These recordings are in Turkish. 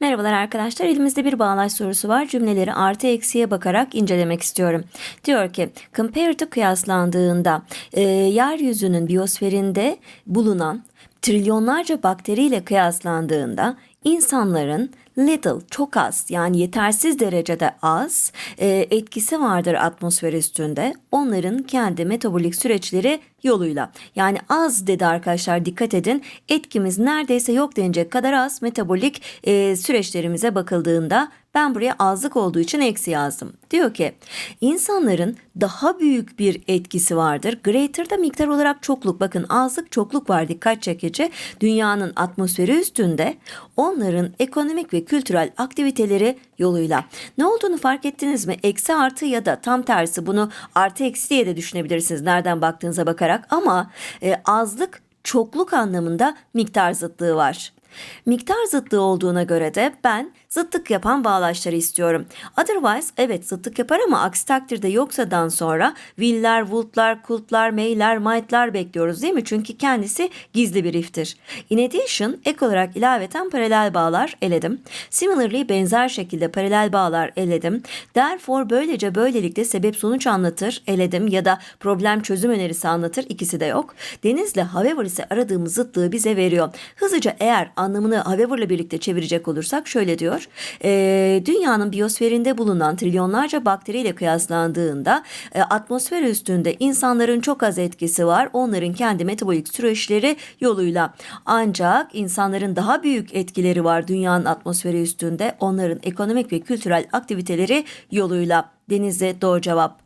Merhabalar arkadaşlar. Elimizde bir bağlaç sorusu var. Cümleleri artı eksiye bakarak incelemek istiyorum. Diyor ki, compare to kıyaslandığında e, yeryüzünün biyosferinde bulunan trilyonlarca bakteriyle kıyaslandığında insanların little çok az yani yetersiz derecede az e, etkisi vardır atmosfer üstünde. Onların kendi metabolik süreçleri yoluyla. Yani az dedi arkadaşlar dikkat edin. Etkimiz neredeyse yok denecek kadar az metabolik e, süreçlerimize bakıldığında ben buraya azlık olduğu için eksi yazdım. Diyor ki insanların daha büyük bir etkisi vardır. Greater'da miktar olarak çokluk bakın azlık çokluk var dikkat çekici. Dünyanın atmosferi üstünde onların ekonomik ve kültürel aktiviteleri yoluyla. Ne olduğunu fark ettiniz mi? Eksi artı ya da tam tersi bunu artı eksi diye de düşünebilirsiniz nereden baktığınıza bakarak ama e, azlık çokluk anlamında miktar zıtlığı var. Miktar zıtlığı olduğuna göre de ben zıtlık yapan bağlaçları istiyorum. Otherwise evet zıtlık yapar ama aksi takdirde yoksadan sonra will'ler, would'lar, could'lar, may'ler, might'lar bekliyoruz değil mi? Çünkü kendisi gizli bir iftir. In addition ek olarak ilaveten paralel bağlar eledim. Similarly benzer şekilde paralel bağlar eledim. Therefore böylece böylelikle sebep sonuç anlatır eledim ya da problem çözüm önerisi anlatır ikisi de yok. Denizle however ise aradığımız zıtlığı bize veriyor. Hızlıca eğer anlamını however'la birlikte çevirecek olursak şöyle diyor. E, dünyanın biyosferinde bulunan trilyonlarca bakteriyle kıyaslandığında e, atmosfer üstünde insanların çok az etkisi var. Onların kendi metabolik süreçleri yoluyla. Ancak insanların daha büyük etkileri var dünyanın atmosferi üstünde. Onların ekonomik ve kültürel aktiviteleri yoluyla. Deniz'e doğru cevap.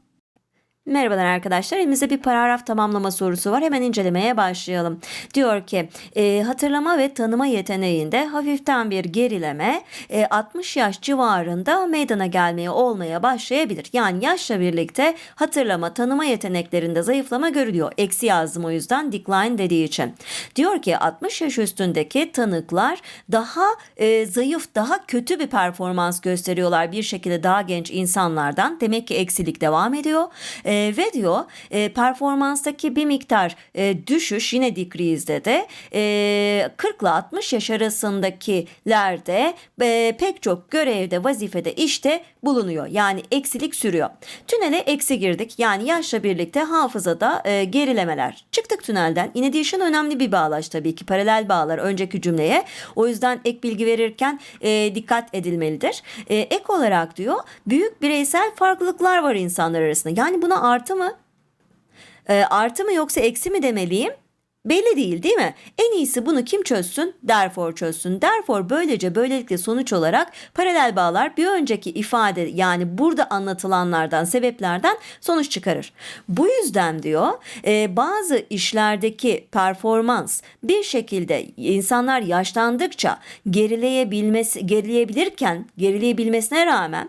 Merhabalar arkadaşlar. Elimizde bir paragraf tamamlama sorusu var. Hemen incelemeye başlayalım. Diyor ki e, hatırlama ve tanıma yeteneğinde hafiften bir gerileme e, 60 yaş civarında meydana gelmeye olmaya başlayabilir. Yani yaşla birlikte hatırlama tanıma yeteneklerinde zayıflama görülüyor. Eksi yazdım o yüzden decline dediği için. Diyor ki 60 yaş üstündeki tanıklar daha e, zayıf, daha kötü bir performans gösteriyorlar bir şekilde daha genç insanlardan. Demek ki eksilik devam ediyor. E, ve diyor e, performanstaki bir miktar e, düşüş yine decrease'de de e, 40 ile 60 yaş arasındakilerde e, pek çok görevde, vazifede, işte bulunuyor. Yani eksilik sürüyor. Tünele eksi girdik. Yani yaşla birlikte hafızada e, gerilemeler. Çıktık tünelden. In addition önemli bir bağlaç tabii ki. Paralel bağlar önceki cümleye. O yüzden ek bilgi verirken e, dikkat edilmelidir. E, ek olarak diyor büyük bireysel farklılıklar var insanlar arasında. Yani buna artı mı? E, artı mı yoksa eksi mi demeliyim? Belli değil değil mi? En iyisi bunu kim çözsün? Therefore çözsün. Therefore böylece böylelikle sonuç olarak paralel bağlar bir önceki ifade yani burada anlatılanlardan sebeplerden sonuç çıkarır. Bu yüzden diyor e, bazı işlerdeki performans bir şekilde insanlar yaşlandıkça gerileyebilmesi gerileyebilirken gerileyebilmesine rağmen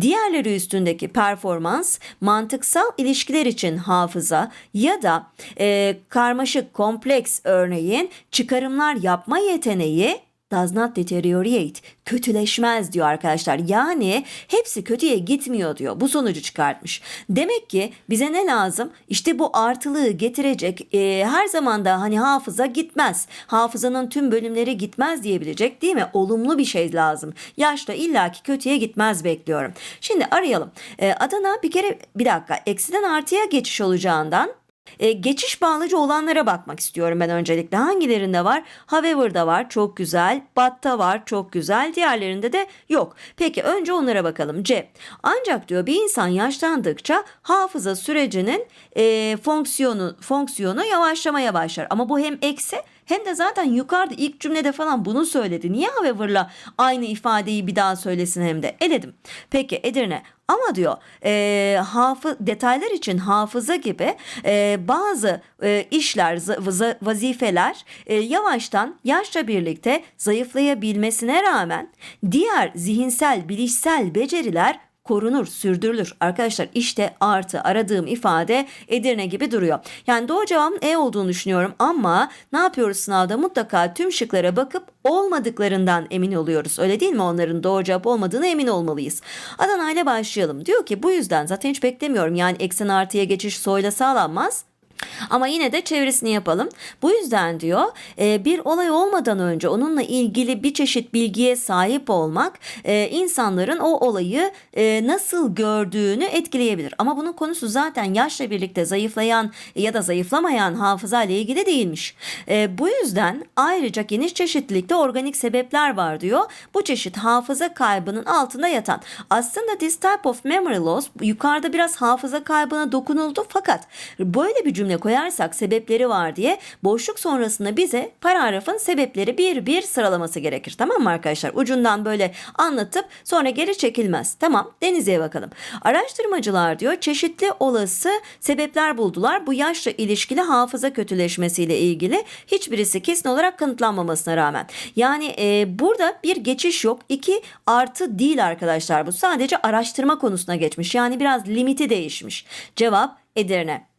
Diğerleri üstündeki performans mantıksal ilişkiler için hafıza ya da e, karmaşık kompleks örneğin çıkarımlar yapma yeteneği does not deteriorate, kötüleşmez diyor arkadaşlar. Yani hepsi kötüye gitmiyor diyor. Bu sonucu çıkartmış. Demek ki bize ne lazım? İşte bu artılığı getirecek e, her zaman da hani hafıza gitmez. Hafızanın tüm bölümleri gitmez diyebilecek değil mi? Olumlu bir şey lazım. Yaşta illaki kötüye gitmez bekliyorum. Şimdi arayalım. E, Adana bir kere bir dakika eksiden artıya geçiş olacağından e, geçiş bağlıcı olanlara bakmak istiyorum ben öncelikle. Hangilerinde var? However'da var çok güzel. But'ta var çok güzel. Diğerlerinde de yok. Peki önce onlara bakalım. C. Ancak diyor bir insan yaşlandıkça hafıza sürecinin e, fonksiyonu fonksiyonu yavaşlamaya başlar. Ama bu hem eksi hem de zaten yukarıda ilk cümlede falan bunu söyledi. Niye however'la aynı ifadeyi bir daha söylesin hem de? Eledim. Peki Edirne ama diyor e, hafı, detaylar için hafıza gibi e, bazı e, işler, vazifeler e, yavaştan yaşla birlikte zayıflayabilmesine rağmen diğer zihinsel, bilişsel beceriler korunur, sürdürülür. Arkadaşlar işte artı aradığım ifade Edirne gibi duruyor. Yani doğru cevabın E olduğunu düşünüyorum ama ne yapıyoruz sınavda? Mutlaka tüm şıklara bakıp olmadıklarından emin oluyoruz. Öyle değil mi? Onların doğru cevap olmadığını emin olmalıyız. Adana ile başlayalım. Diyor ki bu yüzden zaten hiç beklemiyorum. Yani eksen artıya geçiş soyla sağlanmaz. Ama yine de çevresini yapalım. Bu yüzden diyor e, bir olay olmadan önce onunla ilgili bir çeşit bilgiye sahip olmak e, insanların o olayı e, nasıl gördüğünü etkileyebilir. Ama bunun konusu zaten yaşla birlikte zayıflayan ya da zayıflamayan hafıza ile ilgili değilmiş. Bu yüzden ayrıca geniş çeşitlilikte organik sebepler var diyor. Bu çeşit hafıza kaybının altında yatan. Aslında this type of memory loss yukarıda biraz hafıza kaybına dokunuldu fakat böyle bir cümle koyarsak sebepleri var diye boşluk sonrasında bize paragrafın sebepleri bir bir sıralaması gerekir. Tamam mı arkadaşlar? Ucundan böyle anlatıp sonra geri çekilmez. Tamam Denizli'ye bakalım. Araştırmacılar diyor çeşitli olası sebepler buldular. Bu yaşla ilişkili hafıza kötüleşmesiyle ilgili hiçbirisi kesin olarak kanıtlanmamasına rağmen. Yani e, burada bir geçiş yok. İki artı değil arkadaşlar bu. Sadece araştırma konusuna geçmiş. Yani biraz limiti değişmiş. Cevap Edirne.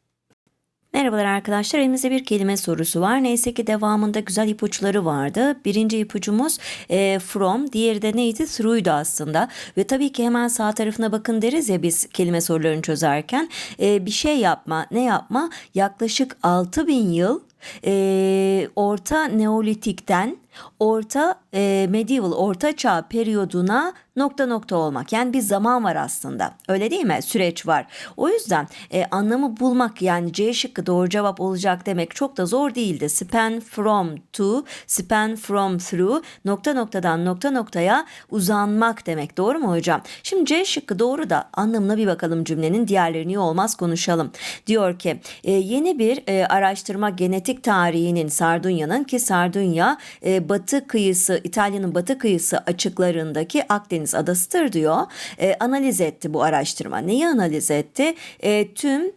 Merhabalar arkadaşlar. Elimizde bir kelime sorusu var. Neyse ki devamında güzel ipuçları vardı. Birinci ipucumuz e, from, diğeri de neydi? Through'du aslında. Ve tabii ki hemen sağ tarafına bakın deriz ya biz kelime sorularını çözerken. E, bir şey yapma. Ne yapma? Yaklaşık 6000 yıl e, orta neolitikten orta e, medieval orta çağ periyoduna nokta nokta olmak. Yani bir zaman var aslında. Öyle değil mi? Süreç var. O yüzden e, anlamı bulmak yani C şıkkı doğru cevap olacak demek çok da zor değildi. Span from to, span from through nokta noktadan nokta noktaya uzanmak demek. Doğru mu hocam? Şimdi C şıkkı doğru da anlamına bir bakalım cümlenin diğerlerini olmaz konuşalım. Diyor ki e, yeni bir e, araştırma genetik tarihinin Sardunya'nın ki Sardunya e, batı kıyısı İtalya'nın batı kıyısı açıklarındaki Akdeniz adasıdır diyor. E, analiz etti bu araştırma. Neyi analiz etti? E, tüm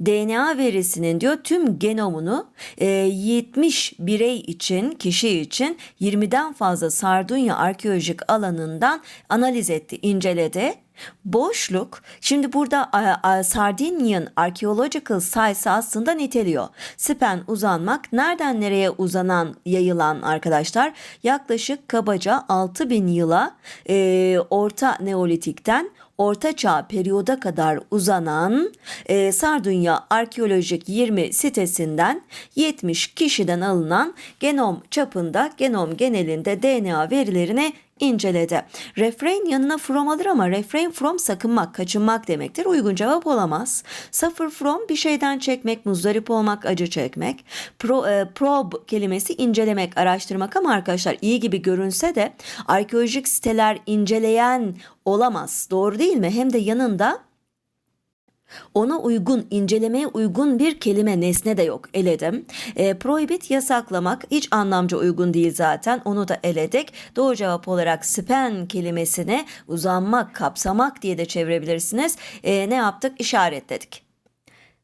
DNA verisinin diyor tüm genomunu e, 70 birey için kişi için 20'den fazla Sardunya arkeolojik alanından analiz etti, inceledi. Boşluk şimdi burada a, a, Sardinian Archaeological Sites aslında niteliyor. Span uzanmak nereden nereye uzanan yayılan arkadaşlar yaklaşık kabaca 6000 yıla e, orta neolitikten Orta Çağ periyoda kadar uzanan e, Sardunya Arkeolojik 20 sitesinden 70 kişiden alınan genom çapında genom genelinde DNA verilerini inceledi. Refrain yanına from alır ama refrain from sakınmak, kaçınmak demektir. Uygun cevap olamaz. Suffer from bir şeyden çekmek, muzdarip olmak, acı çekmek. Pro, e, probe kelimesi incelemek, araştırmak ama arkadaşlar iyi gibi görünse de arkeolojik siteler inceleyen olamaz. Doğru değil mi? Hem de yanında ona uygun, incelemeye uygun bir kelime nesne de yok. Eledim. E, prohibit yasaklamak hiç anlamca uygun değil zaten. Onu da eledik. Doğru cevap olarak span kelimesini uzanmak, kapsamak diye de çevirebilirsiniz. E, ne yaptık? İşaretledik.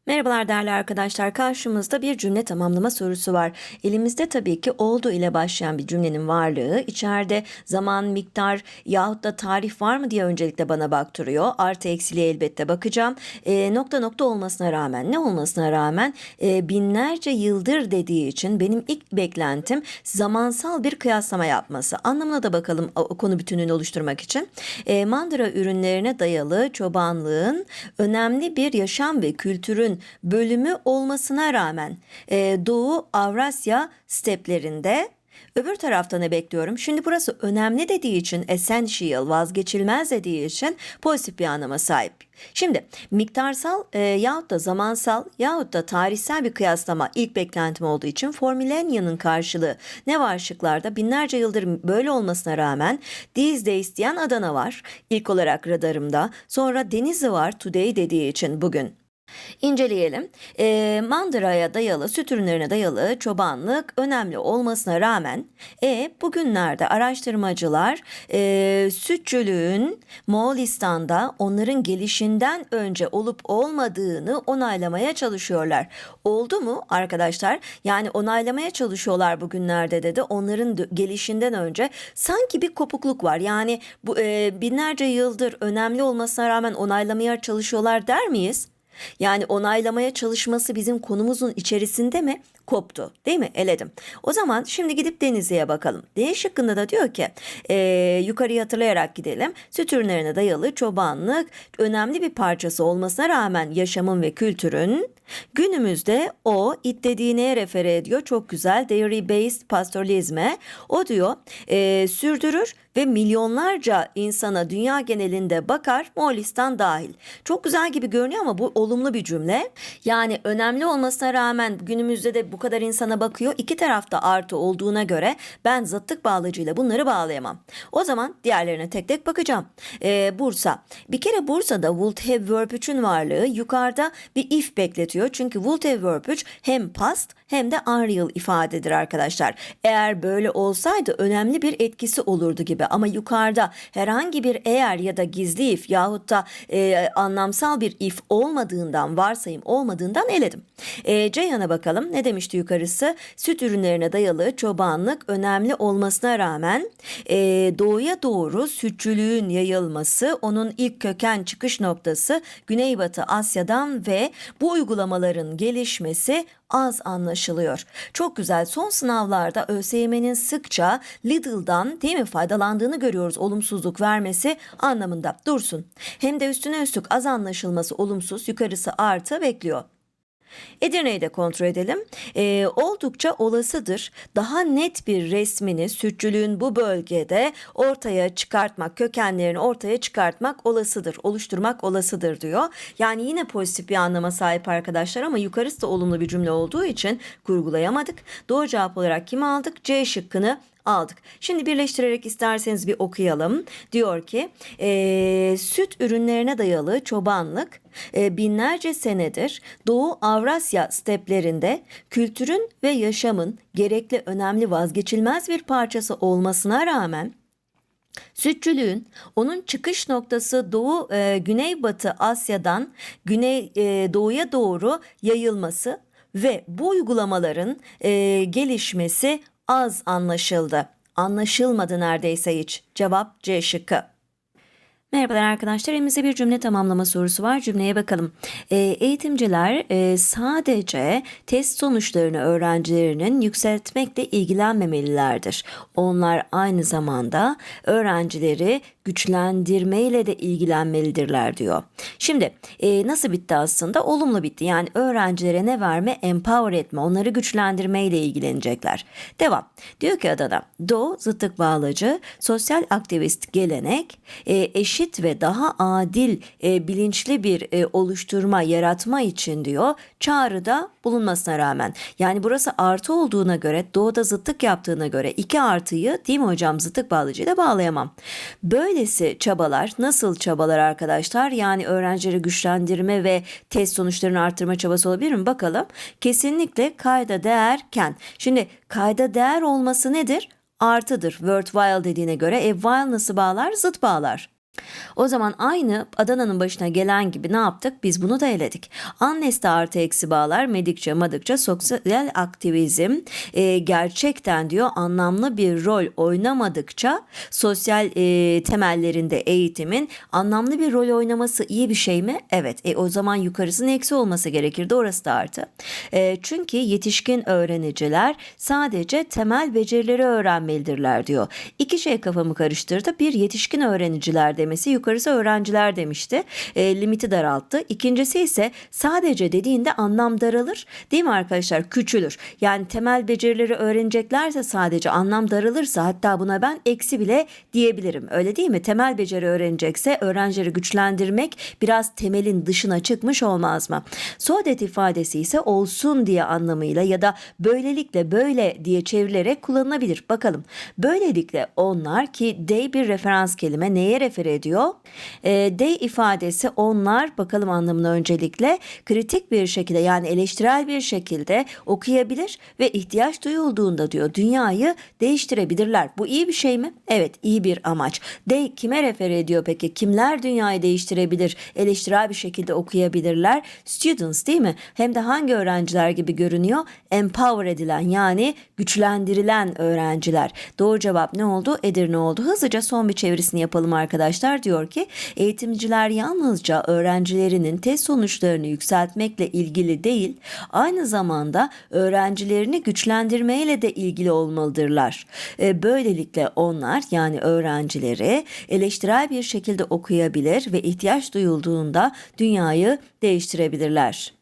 Merhabalar değerli arkadaşlar. Karşımızda bir cümle tamamlama sorusu var. Elimizde tabii ki oldu ile başlayan bir cümlenin varlığı. İçeride zaman, miktar yahut da tarih var mı diye öncelikle bana baktırıyor. Artı eksiliğe elbette bakacağım. E, nokta nokta olmasına rağmen, ne olmasına rağmen e, binlerce yıldır dediği için benim ilk beklentim zamansal bir kıyaslama yapması. Anlamına da bakalım o konu bütününü oluşturmak için. E, mandıra ürünlerine dayalı çobanlığın önemli bir yaşam ve kültürün bölümü olmasına rağmen e, Doğu Avrasya steplerinde Öbür tarafta bekliyorum? Şimdi burası önemli dediği için essential, vazgeçilmez dediği için pozitif bir anlama sahip. Şimdi miktarsal e, yahut da zamansal yahut da tarihsel bir kıyaslama ilk beklentim olduğu için formülenia'nın karşılığı ne var şıklarda? Binlerce yıldır böyle olmasına rağmen these days diyen Adana var. İlk olarak radarımda. Sonra Denizli var today dediği için bugün. İnceleyelim. E, mandıraya dayalı, süt ürünlerine dayalı çobanlık önemli olmasına rağmen e, bugünlerde araştırmacılar e, sütçülüğün Moğolistan'da onların gelişinden önce olup olmadığını onaylamaya çalışıyorlar. Oldu mu arkadaşlar? Yani onaylamaya çalışıyorlar bugünlerde dedi. Onların gelişinden önce sanki bir kopukluk var. Yani bu e, binlerce yıldır önemli olmasına rağmen onaylamaya çalışıyorlar der miyiz? Yani onaylamaya çalışması bizim konumuzun içerisinde mi? Koptu değil mi? Eledim. O zaman şimdi gidip Denizli'ye bakalım. D şıkkında da diyor ki e, yukarıyı hatırlayarak gidelim. Süt ürünlerine dayalı çobanlık önemli bir parçası olmasına rağmen yaşamın ve kültürün günümüzde o it dediğine refere ediyor. Çok güzel dairy based pastoralizme. O diyor e, sürdürür ve milyonlarca insana dünya genelinde bakar Moğolistan dahil. Çok güzel gibi görünüyor ama bu olumlu bir cümle. Yani önemli olmasına rağmen günümüzde de bu kadar insana bakıyor. İki tarafta artı olduğuna göre ben zıttık bağlacıyla bunları bağlayamam. O zaman diğerlerine tek tek bakacağım. Ee, Bursa. Bir kere Bursa'da would have verb 3'ün varlığı yukarıda bir if bekletiyor. Çünkü would have verb 3 hem past hem de unreal ifadedir arkadaşlar. Eğer böyle olsaydı önemli bir etkisi olurdu gibi ama yukarıda herhangi bir eğer ya da gizli if yahut da e, anlamsal bir if olmadığından varsayım olmadığından eledim. E, Ceyhan'a bakalım ne demişti yukarısı? Süt ürünlerine dayalı çobanlık önemli olmasına rağmen e, doğuya doğru sütçülüğün yayılması onun ilk köken çıkış noktası Güneybatı Asya'dan ve bu uygulamaların gelişmesi az anlaşılıyor. Çok güzel son sınavlarda ÖSYM'nin sıkça Lidl'dan değil mi faydalandığını görüyoruz olumsuzluk vermesi anlamında dursun. Hem de üstüne üstlük az anlaşılması olumsuz yukarısı artı bekliyor. Edirne'yi de kontrol edelim. Ee, oldukça olasıdır. Daha net bir resmini sütçülüğün bu bölgede ortaya çıkartmak, kökenlerini ortaya çıkartmak olasıdır, oluşturmak olasıdır diyor. Yani yine pozitif bir anlama sahip arkadaşlar ama yukarısı da olumlu bir cümle olduğu için kurgulayamadık. Doğru cevap olarak kimi aldık? C şıkkını aldık. Şimdi birleştirerek isterseniz bir okuyalım. Diyor ki e, süt ürünlerine dayalı çobanlık e, binlerce senedir Doğu Avrasya steplerinde kültürün ve yaşamın gerekli önemli vazgeçilmez bir parçası olmasına rağmen Sütçülüğün onun çıkış noktası Doğu e, Güneybatı Asya'dan Güney e, Doğuya doğru yayılması ve bu uygulamaların e, gelişmesi az anlaşıldı. Anlaşılmadı neredeyse hiç. Cevap C şıkkı. Merhabalar arkadaşlar. Elimizde bir cümle tamamlama sorusu var. Cümleye bakalım. E, eğitimciler e, sadece test sonuçlarını öğrencilerinin yükseltmekle ilgilenmemelilerdir. Onlar aynı zamanda öğrencileri güçlendirmeyle de ilgilenmelidirler diyor. Şimdi e, nasıl bitti aslında? Olumlu bitti. Yani öğrencilere ne verme? Empower etme. Onları güçlendirmeyle ilgilenecekler. Devam. Diyor ki adada Do zıttık bağlacı, sosyal aktivist gelenek, e, eşit ve daha adil e, bilinçli bir e, oluşturma, yaratma için diyor çağrıda bulunmasına rağmen. Yani burası artı olduğuna göre doğuda zıttık yaptığına göre iki artıyı değil mi hocam zıttık bağlacıyla bağlayamam. Böylesi çabalar nasıl çabalar arkadaşlar? Yani öğrencileri güçlendirme ve test sonuçlarını arttırma çabası olabilir mi? Bakalım. Kesinlikle kayda değerken. Şimdi kayda değer olması nedir? Artıdır. Worthwhile dediğine göre. E while nasıl bağlar? Zıt bağlar. O zaman aynı Adana'nın başına gelen gibi ne yaptık? Biz bunu da eledik. Annes'te artı eksi bağlar medikçe madıkça sosyal aktivizm e, gerçekten diyor anlamlı bir rol oynamadıkça sosyal e, temellerinde eğitimin anlamlı bir rol oynaması iyi bir şey mi? Evet. E, o zaman yukarısının eksi olması gerekirdi. Orası da artı. E, çünkü yetişkin öğreniciler sadece temel becerileri öğrenmelidirler diyor. İki şey kafamı karıştırdı. Bir yetişkin öğrenciler demesi yukarısı öğrenciler demişti. E, limiti daralttı. İkincisi ise sadece dediğinde anlam daralır. Değil mi arkadaşlar? Küçülür. Yani temel becerileri öğreneceklerse sadece anlam daralırsa hatta buna ben eksi bile diyebilirim. Öyle değil mi? Temel beceri öğrenecekse öğrencileri güçlendirmek biraz temelin dışına çıkmış olmaz mı? Sodet ifadesi ise olsun diye anlamıyla ya da böylelikle böyle diye çevrilerek kullanılabilir. Bakalım. Böylelikle onlar ki they bir referans kelime neye refer ediyor? E, they ifadesi onlar bakalım anlamına öncelikle kritik bir şekilde yani eleştirel bir şekilde okuyabilir ve ihtiyaç duyulduğunda diyor dünyayı değiştirebilirler. Bu iyi bir şey mi? Evet iyi bir amaç. They kime refer ediyor peki? Kimler dünyayı değiştirebilir? Eleştirel bir şekilde okuyabilirler. Students değil mi? Hem de hangi öğrenciler gibi görünüyor? Empower edilen yani güçlendirilen öğrenciler. Doğru cevap ne oldu? Edirne oldu. Hızlıca son bir çevirisini yapalım arkadaşlar. Arkadaşlar diyor ki eğitimciler yalnızca öğrencilerinin test sonuçlarını yükseltmekle ilgili değil, aynı zamanda öğrencilerini güçlendirmeyle de ilgili olmalıdırlar. E, Böylelikle onlar yani öğrencileri eleştirel bir şekilde okuyabilir ve ihtiyaç duyulduğunda dünyayı değiştirebilirler.